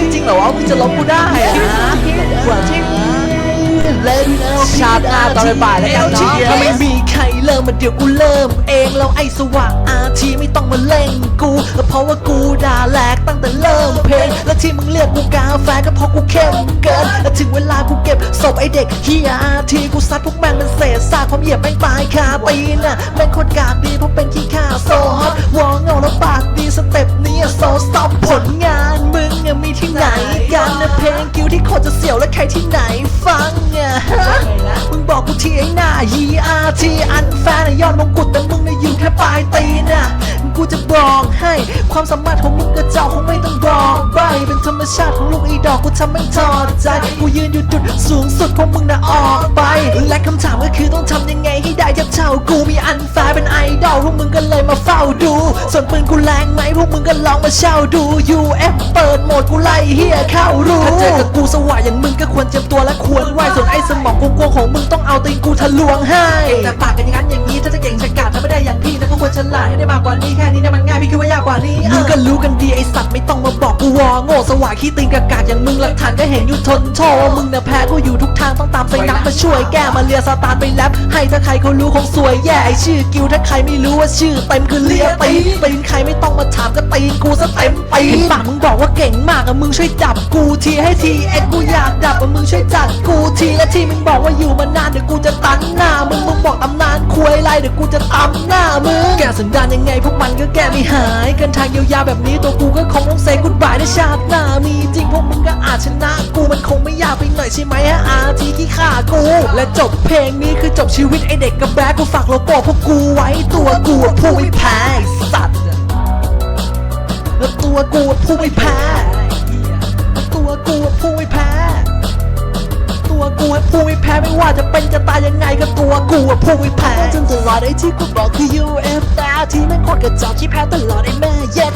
จริงๆเหรอวะมึงจะลบกูได้อะกว่าที่เล่นชาติหน้าตอนบ่ายแล้วกันเนาะถ้าไม่มีใครเริ่มมาเดี๋ยวกูเริ่มเองแล้วไอ้สว่างอาทีไม่ต้องมาเล่งกูเพราะว่ากูด่าแหลกตั้งแต่เริ่มเพลงและที่มึงเรียกกูกาแฟก็เพราะกูเข้มเกินและถึงเวลากูเก็บศพไอ้เด็กเฮียอาทีกูซัดพวกแม่งเป็นเศษซากความเหยียบแม่งตายคาตีนน่ะแม่งโคตรกากดีเพราะเป็นขี้ข้าโซฮอตวอ กันนะเพลงกิ้วที่โคตรจะเสียวและใครที่ไหนฟังอะฮะมึงบอกกูทีไอ้หน้า ERT อันแฟนยอดมงกุฎแต่มึงน่ะอยู่แค่ปลายตีนอะกูจะบอกให้ความสามารถของมึงกระจอกคงไม่ต้องบอกใบเป็นธรรมชาติของลูกอีดอกกูทำไม่ถอดใจกูยืนอยู่จุดสูงสุดของมึงน่ะออกไป และคำถามก็คือต้องทำยังไงให้ได้เทียบเท่ากูมีอันแฟ มึงก็เลยมาเฝ้าดู ส่วนปืนกูแรงไหมพวกมึงก็ลองมาเช่าดู UF เปิดโหมดกูไล่เฮียเข้ารู้ถ้าเจอกับกูสว่างอย่างมึงก็ควรเจียมตัวและควรไหวส่วนไอ้สมองกวงๆของมึงต้องเอาตีนกูทะลวงให้แต่ปากกันอย่างนั้นอย่างนี้ถ้าจะเก่งฉกาจถ้าไม่ได้อย่างพี่นะก็ควรฉลาดให้ได้มากกว่านี้แค่นี้เนี่ยมันง่ายพี่คิดว่ายากกว่านี้มึงก็รู้กันดีไอสัตว์ไม่ต้องมาบอกกูวอโง่สว่างขี้ตีนกากาดอย่างมึงหลักฐานก็เห็นอยู่ทนโชว์ว่ามึงน่ะแพ้กูอยู่ทุกทางต้องตามไซนักมาช่วยแก้มาเลียสตาร์ทไปแรปให้ถ้าใครเขารู้คงสวยแย่ไอชื่อกิวถ้าใครไม่รู้ว่าชื่อเต็มคือเลียตีนตีนใครไม่ต้องมาถามก็ตีนกูซะเต็มตีนปากมึง บอกว่าเก่งมากอะมึงช่วยจับกูทีให้ทีเอ็ดกูอยากดับอะมึงช่วยจัดกูทีและที่มึงบอกว่าอยู่มานานเดี๋ยวกูจะตันหน้ามึงมึงบอกตำนานคุยไรเดี๋ยวกูจะตำหน้ามึงแกสันดานยังไงพวกมันก็แก้ไม่หายกันทางยาวๆแบบนี้ตัวกูก็คงต้องเซกุดบายในชาติหน้ามีจริงพวกมึงก็อาจชนะกูมันคงไม่ยากไปหน่อยใช่ไหมฮะอาทีที่ฆ่ากู และจบเพลงนี้คือจบชีวิตไอเด็กกับแบ๊กกูฝากโลโก้พวกกูไว้ตัวกูผู้ไม่แพ้ไอ้สั ผู้ไม่แพ้ ตัวกูผู้ไม่แพ้ ตัวกูผู้ไม่แพ้ไม่ว่าจะเป็นจะตายยังไงก็ตัวกูผู้ไม่แพ้จนตลอดไอ้ที่กูบอกคือ UFO ที่แม่งโคตรกระจอกที่แพ้ตลอดไอ้แม่เย็ด